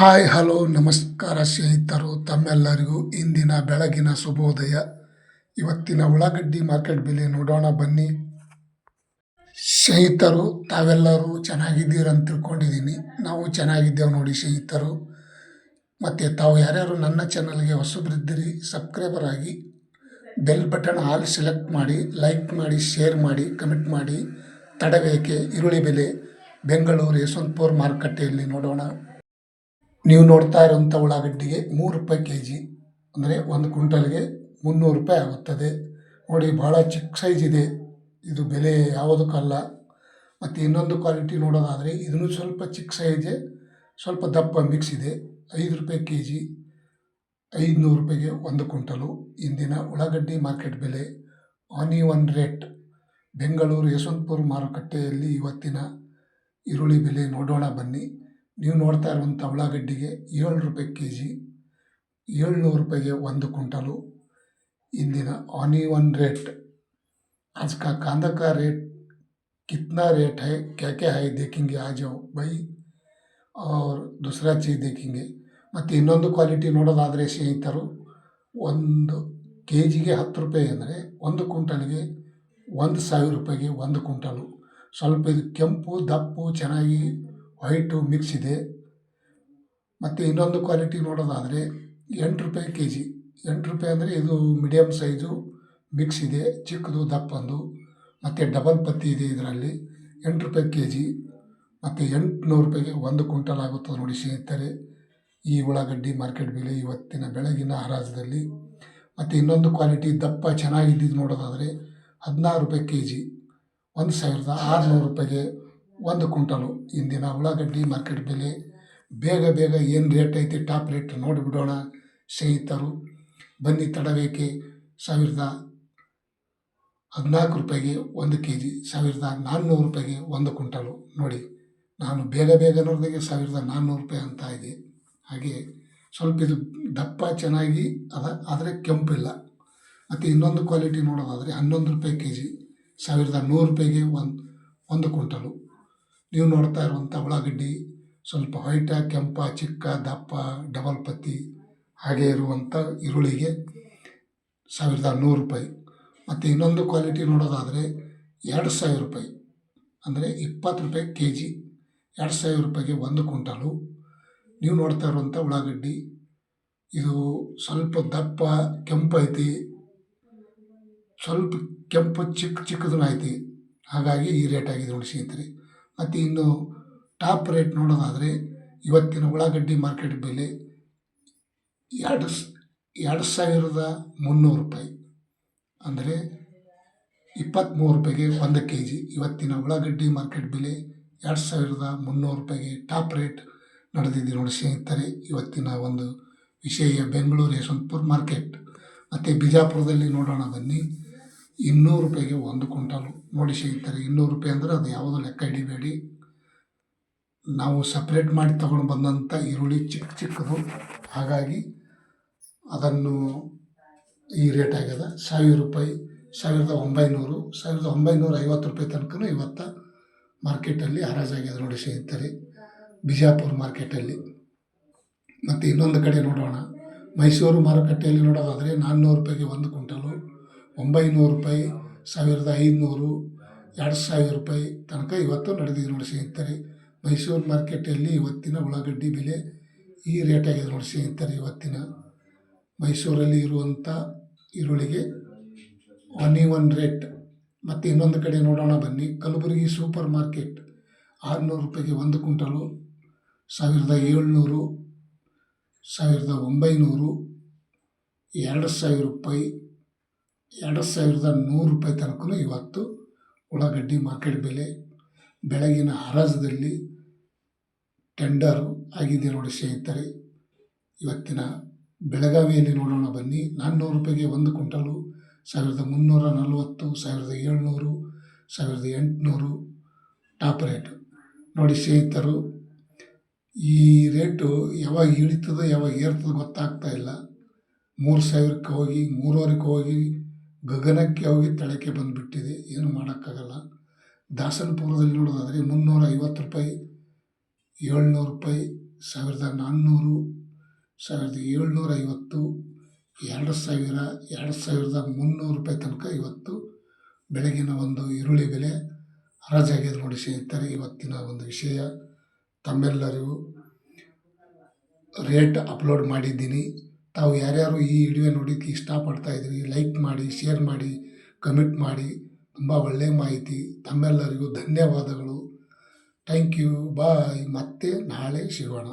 Hi, hello, ನಮಸ್ಕಾರ ಸ್ನೇಹಿತರು, ತಮ್ಮೆಲ್ಲರಿಗೂ ಇಂದಿನ ಬೆಳಗಿನ ಶುಭೋದಯ. ಇವತ್ತಿನ ಉಳ್ಳಾಗಡ್ಡಿ ಮಾರ್ಕೆಟ್ ಬೆಲೆ ನೋಡೋಣ ಬನ್ನಿ. ಸ್ನೇಹಿತರು, ತಾವೆಲ್ಲರೂ ಚೆನ್ನಾಗಿದ್ದೀರಂತ ತಿಳ್ಕೊಂಡಿದ್ದೀನಿ. ನಾವು ಚೆನ್ನಾಗಿದ್ದೇವೆ ನೋಡಿ ಸ್ನೇಹಿತರು. ಮತ್ತು ತಾವು ಯಾರ್ಯಾರು ನನ್ನ ಚಾನಲ್ಗೆ ಹೊಸಬ್ರಿದ್ದಿರಿ ಸಬ್ಸ್ಕ್ರೈಬರ್ ಆಗಿ ಬೆಲ್ ಬಟನ್ ಆಲ್ ಸೆಲೆಕ್ಟ್ ಮಾಡಿ ಲೈಕ್ ಮಾಡಿ ಶೇರ್ ಮಾಡಿ ಕಮೆಂಟ್ ಮಾಡಿ. ತಡವೇಕೆ ಈರುಳ್ಳಿ ಬೆಲೆ, ಬೆಂಗಳೂರು ಯಶವಂತಪುರ ಮಾರುಕಟ್ಟೆಯಲ್ಲಿ ನೋಡೋಣ. ನೀವು ನೋಡ್ತಾ ಇರುವಂಥ ಉಳ್ಳಾಗಡ್ಡಿಗೆ ಮೂರು ರೂಪಾಯಿ ಕೆ ಜಿ ಅಂದರೆ ಒಂದು ಕ್ವಿಂಟಲ್ಗೆ ಮುನ್ನೂರು ರೂಪಾಯಿ ಆಗುತ್ತದೆ. ನೋಡಿ ಭಾಳ ಚಿಕ್ಕ ಸೈಜ್ ಇದೆ. ಇದು ಬೆಲೆ ಯಾವುದಕ್ಕಲ್ಲ ಮತ್ತು ಇನ್ನೊಂದು ಕ್ವಾಲಿಟಿ ನೋಡೋದಾದರೆ ಇದನ್ನು ಸ್ವಲ್ಪ ಚಿಕ್ಕ ಸೈಜೆ, ಸ್ವಲ್ಪ ದಪ್ಪ ಮಿಕ್ಸ್ ಇದೆ. ಐದು ರೂಪಾಯಿ ಕೆ ಜಿ, ಐದುನೂರು ರೂಪಾಯಿಗೆ ಒಂದು ಕ್ವಿಂಟಲು. ಇಂದಿನ ಉಳ್ಳಾಗಡ್ಡಿ ಮಾರ್ಕೆಟ್ ಬೆಲೆ ಆನಿವನ್ ರೇಟ್ ಬೆಂಗಳೂರು ಯಶವಂತಪುರ ಮಾರುಕಟ್ಟೆಯಲ್ಲಿ ಇವತ್ತಿನ ಈರುಳ್ಳಿ ಬೆಲೆ ನೋಡೋಣ ಬನ್ನಿ. ನೀವು ನೋಡ್ತಾ ಇರುವಂಥ ಉಳ್ಳಾಗಡ್ಡಿಗೆ ಏಳು ರೂಪಾಯಿ ಕೆ ಜಿ ಏಳ್ನೂರು ರೂಪಾಯಿಗೆ ಒಂದು ಕ್ವಿಂಟಲು ಇಂದಿನ ಆನಿವನ್ रेट आज का कांदा का रेट कितना रेट है क्या क्या है देखेंगे आ जाओ भाई और दूसरा चीज़ देखेंगे ಮತ್ತು ಇನ್ನೊಂದು ಕ್ವಾಲಿಟಿ ನೋಡೋದಾದರೆ ಸ್ನೇಹಿತರು ಒಂದು ಕೆ ಜಿಗೆ ಹತ್ತು ರೂಪಾಯಿ ಅಂದರೆ ಒಂದು ಕ್ವಿಂಟಲ್ಗೆ ಒಂದು ಸಾವಿರ ರೂಪಾಯಿಗೆ ಒಂದು ಕ್ವಿಂಟಲು ಸ್ವಲ್ಪ ಇದು ಕೆಂಪು ದಪ್ಪು ಚೆನ್ನಾಗಿ ವೈಟು ಮಿಕ್ಸ್ ಇದೆ. ಮತ್ತು ಇನ್ನೊಂದು ಕ್ವಾಲಿಟಿ ನೋಡೋದಾದರೆ ಎಂಟು ರೂಪಾಯಿ ಕೆ ಜಿ ಎಂಟು ರೂಪಾಯಿ ಅಂದರೆ ಇದು ಮೀಡಿಯಮ್ ಸೈಜು, ಮಿಕ್ಸ್ ಇದೆ, ಚಿಕ್ಕದು, ದಪ್ಪಂದು. ಮತ್ತು ಡಬಲ್ ಪತ್ತಿ ಇದೆ ಇದರಲ್ಲಿ, ಎಂಟು ರೂಪಾಯಿ ಕೆ ಜಿ ಮತ್ತು ಎಂಟುನೂರು ರೂಪಾಯಿಗೆ ಒಂದು ಕ್ವಿಂಟಲ್ ಆಗುತ್ತದೆ ನೋಡಿ ಸ್ನೇಹಿತರೆ. ಈ ಉಳ್ಳಾಗಡ್ಡಿ ಮಾರ್ಕೆಟ್ ಬೆಲೆ ಇವತ್ತಿನ ಬೆಳಗಿನ ಹರಾಜದಲ್ಲಿ. ಮತ್ತು ಇನ್ನೊಂದು ಕ್ವಾಲಿಟಿ ದಪ್ಪ ಚೆನ್ನಾಗಿದ್ದಿದ್ದು ನೋಡೋದಾದರೆ ಹದಿನಾರು ರೂಪಾಯಿ ಕೆ ಜಿ ಒಂದು ಸಾವಿರದ ಆರುನೂರು ರೂಪಾಯಿಗೆ ಒಂದು ಕುಂಟಲು ಇಂದಿನ ಉಳ್ಳಾಗಡ್ಡಿ ಮಾರ್ಕೆಟ್ ಬೆಲೆ ಬೇಗ ಬೇಗ ಏನು ರೇಟ್ ಐತಿ ಟಾಪ್ ರೇಟ್ ನೋಡಿಬಿಡೋಣ ಸ್ನೇಹಿತರು, ಬನ್ನಿ ತಡಬೇಕೆ ಸಾವಿರದ ಹದಿನಾಲ್ಕು ರೂಪಾಯಿಗೆ ಒಂದು ಕೆ ಜಿ ಸಾವಿರದ ನಾನ್ನೂರು ರೂಪಾಯಿಗೆ ಒಂದು ಕುಂಟಲು ನೋಡಿ, ನಾನು ಬೇಗ ಬೇಗ ನೋಡಿದಾಗೆ ಸಾವಿರದ ನಾನ್ನೂರು ರೂಪಾಯಿ ಅಂತ ಇದೆ. ಹಾಗೆ ಸ್ವಲ್ಪ ಇದು ದಪ್ಪ ಚೆನ್ನಾಗಿ ಅದ, ಆದರೆ ಕೆಂಪಿಲ್ಲ ಮತ್ತು ಇನ್ನೊಂದು ಕ್ವಾಲಿಟಿ ನೋಡೋದಾದರೆ ಹನ್ನೊಂದು ರೂಪಾಯಿ ಕೆ ಜಿ ಸಾವಿರದ ನೂರು ರೂಪಾಯಿಗೆ ಒಂದು ಒಂದು ಕ್ವಿಂಟಲು. ನೀವು ನೋಡ್ತಾ ಇರುವಂಥ ಉಳ್ಳಾಗಡ್ಡಿ ಸ್ವಲ್ಪ ವೈಟ ಕೆಂಪ, ಚಿಕ್ಕ, ದಪ್ಪ ಡಬಲ್ ಪತ್ತಿ ಹಾಗೆ ಇರುವಂಥ ಈರುಳ್ಳಿಗೆ ಸಾವಿರದ ನೂರು ರೂಪಾಯಿ. ಮತ್ತು ಇನ್ನೊಂದು ಕ್ವಾಲಿಟಿ ನೋಡೋದಾದರೆ ಎರಡು ಸಾವಿರ ರೂಪಾಯಿ. ಅಂದರೆ ಇಪ್ಪತ್ತು ರೂಪಾಯಿ ಕೆ ಜಿ ಎರಡು ಸಾವಿರ ರೂಪಾಯಿಗೆ ಒಂದು ಕ್ವಿಂಟಲು. ನೀವು ನೋಡ್ತಾ ಇರುವಂಥ ಉಳ್ಳಾಗಡ್ಡಿ, ಇದು ಸ್ವಲ್ಪ ದಪ್ಪ, ಕೆಂಪು ಐತಿ. ಸ್ವಲ್ಪ ಕೆಂಪು ಚಿಕ್ಕ ಚಿಕ್ಕದೂ ಐತಿ. ಹಾಗಾಗಿ ಈ ರೇಟ್ ಆಗಿದೆ ನೋಡಿ ಮತ್ತು ಇನ್ನು ಟಾಪ್ ರೇಟ್ ನೋಡೋದಾದರೆ ಇವತ್ತಿನ ಉಳ್ಳಾಗಡ್ಡಿ ಮಾರ್ಕೆಟ್ ಬೆಲೆ ಎರಡು ಸ್, ಎರಡು ಸಾವಿರದ ಮುನ್ನೂರು ರೂಪಾಯಿ. ಅಂದರೆ ಇಪ್ಪತ್ತ್ಮೂರು ರೂಪಾಯಿಗೆ ಒಂದು ಕೆ ಜಿ ಇವತ್ತಿನ ಉಳ್ಳಾಗಡ್ಡಿ ಮಾರ್ಕೆಟ್ ಬೆಲೆ ಎರಡು ಸಾವಿರದ ಮುನ್ನೂರು ರೂಪಾಯಿಗೆ ಟಾಪ್ ರೇಟ್ ನಡೆದಿದೆ ನೋಡಿ ಸ್ನೇಹಿತರೆ. ಇವತ್ತಿನ ಒಂದು ವಿಷಯ, ಬೆಂಗಳೂರು ಯಶವಂತಪುರ ಮಾರ್ಕೆಟ್. ಮತ್ತು ಬಿಜಾಪುರದಲ್ಲಿ ನೋಡೋಣ ಬನ್ನಿ. ಇನ್ನೂರು ರೂಪಾಯಿಗೆ ಒಂದು ಕ್ವಿಂಟಲು ನೋಡಿ ಸಿಗ್ತಾರೆ ಇನ್ನೂರು ರೂಪಾಯಿ ಅಂದರೆ ಅದು ಯಾವುದೋ ಲೆಕ್ಕ ಹಿಡಿಬೇಡಿ. ನಾವು ಸಪ್ರೇಟ್ ಮಾಡಿ ತಗೊಂಡು ಬಂದಂಥ ಈರುಳ್ಳಿ ಚಿಕ್ಕ ಚಿಕ್ಕದು. ಹಾಗಾಗಿ ಅದನ್ನು ಈ ರೇಟ್ ಆಗ್ಯದ. ಸಾವಿರ ರೂಪಾಯಿ, ಸಾವಿರದ ಒಂಬೈನೂರು, ಸಾವಿರದ ಒಂಬೈನೂರ ಐವತ್ತು ರೂಪಾಯಿ ತನಕ ಇವತ್ತು ಮಾರ್ಕೆಟಲ್ಲಿ ಹರಾಜಾಗಿದೆ ನೋಡಿ ಸಿಗುತ್ತಾರೆ ಬಿಜಾಪುರ ಮಾರ್ಕೆಟಲ್ಲಿ ಮತ್ತು ಇನ್ನೊಂದು ಕಡೆ ನೋಡೋಣ. ಮೈಸೂರು ಮಾರುಕಟ್ಟೆಯಲ್ಲಿ ನೋಡೋದಾದರೆ ನಾನ್ನೂರು ರೂಪಾಯಿಗೆ ಒಂದು ಕ್ವಿಂಟಲು ಒಂಬೈನೂರು ರೂಪಾಯಿ, ಸಾವಿರದ ಐದುನೂರು ಎರಡು ಸಾವಿರ ರೂಪಾಯಿ ತನಕ ಇವತ್ತು ನಡೆದಿದೆ ನೋಡಿ ಸ್ನೇಹಿತರೆ. ಮೈಸೂರು ಮಾರ್ಕೆಟಲ್ಲಿ ಇವತ್ತಿನ ಉಳ್ಳಾಗಡ್ಡಿ ಬೆಲೆ ಈ ರೇಟ್ ಆಗಿದೆ ನೋಡಿ ಸ್ನೇಹಿತರೆ ಇವತ್ತಿನ. ಮೈಸೂರಲ್ಲಿ ಇರುವಂಥ ಈರುಳ್ಳಿಗೆ ಒನ್ ರೇಟ್ ಮತ್ತು ಇನ್ನೊಂದು ಕಡೆ ನೋಡೋಣ ಬನ್ನಿ. ಕಲಬುರಗಿ ಸೂಪರ್ ಮಾರ್ಕೆಟ್ ಆರುನೂರು ರೂಪಾಯಿಗೆ ಒಂದು ಕ್ವಿಂಟಲು, ಸಾವಿರದ ಏಳ್ನೂರು, ಸಾವಿರದ ಒಂಬೈನೂರು, ಎರಡು ಸಾವಿರ ರೂಪಾಯಿ ಎರಡು ಸಾವಿರದ ನೂರು ರೂಪಾಯಿ ತನಕ ಇವತ್ತು ಉಳ್ಳಾಗಡ್ಡಿ ಮಾರ್ಕೆಟ್ ಬೆಲೆ ಬೆಳಗಿನ ಹರಾಜದಲ್ಲಿ ಟೆಂಡರು ಆಗಿದೆ ನೋಡಿ ಸ್ನೇಹಿತರೆ. ಇವತ್ತಿನ ಬೆಳಗಾವಿಯಲ್ಲಿ ನೋಡೋಣ ಬನ್ನಿ. ನಾನ್ನೂರು ರೂಪಾಯಿಗೆ ಒಂದು ಕ್ವಿಂಟಲು, ಸಾವಿರದ ಮುನ್ನೂರ ನಲವತ್ತು, ಸಾವಿರದ ಏಳ್ನೂರು, ಸಾವಿರದ ಎಂಟುನೂರು ಟಾಪ್ ರೇಟು. ನೋಡಿ ಸ್ನೇಹಿತರು, ಈ ರೇಟು ಯಾವಾಗ ಇಳಿತದೋ, ಯಾವಾಗ ಏರ್ತದೋ ಗೊತ್ತಾಗ್ತಾ ಇಲ್ಲ. ಮೂರು ಸಾವಿರಕ್ಕೆ ಹೋಗಿ, ಮೂರುವರೆಗೆ ಹೋಗಿ ಗಗನಕ್ಕೆ ಹೋಗಿ ತಳಕ್ಕೆ ಬಂದುಬಿಟ್ಟಿದೆ. ಏನು ಮಾಡೋಕ್ಕಾಗಲ್ಲ. ದಾಸನಪುರದಲ್ಲಿ ನೋಡೋದಾದರೆ ಮುನ್ನೂರ ಐವತ್ತು ರೂಪಾಯಿ, ಏಳ್ನೂರು ರೂಪಾಯಿ, ಸಾವಿರದ ನಾನ್ನೂರು, ಸಾವಿರದ ಏಳ್ನೂರ ಐವತ್ತು ಎರಡು ಸಾವಿರ, ಎರಡು ಸಾವಿರದ ಮುನ್ನೂರು ರೂಪಾಯಿ ತನಕ ಇವತ್ತು ಬೆಳಗಿನ ಒಂದು ಈರುಳ್ಳಿ ಬೆಲೆ. ಹರಾಜಾಗಿದೆ ನೋಡಿ ಸ್ನೇಹಿತರೆ, ಇವತ್ತಿನ ಒಂದು ವಿಷಯ. ತಮ್ಮೆಲ್ಲರಿಗೂ ರೇಟ್ ಅಪ್ಲೋಡ್ ಮಾಡಿದ್ದೀನಿ. ತಾವು ಯಾರ್ಯಾರು ಈ ವಿಡಿಯೋ ನೋಡೋಕ್ಕೆ ಇಷ್ಟಪಡ್ತಾ ಇದ್ದೀರಿ ಲೈಕ್ ಮಾಡಿ ಶೇರ್ ಮಾಡಿ ಕಮೆಂಟ್ ಮಾಡಿ, ತುಂಬ ಒಳ್ಳೆಯ ಮಾಹಿತಿ. ತಮ್ಮೆಲ್ಲರಿಗೂ ಧನ್ಯವಾದಗಳು. ಥ್ಯಾಂಕ್ ಯು ಬಾಯ್ ಮತ್ತೆ ನಾಳೆ ಸಿಗೋಣ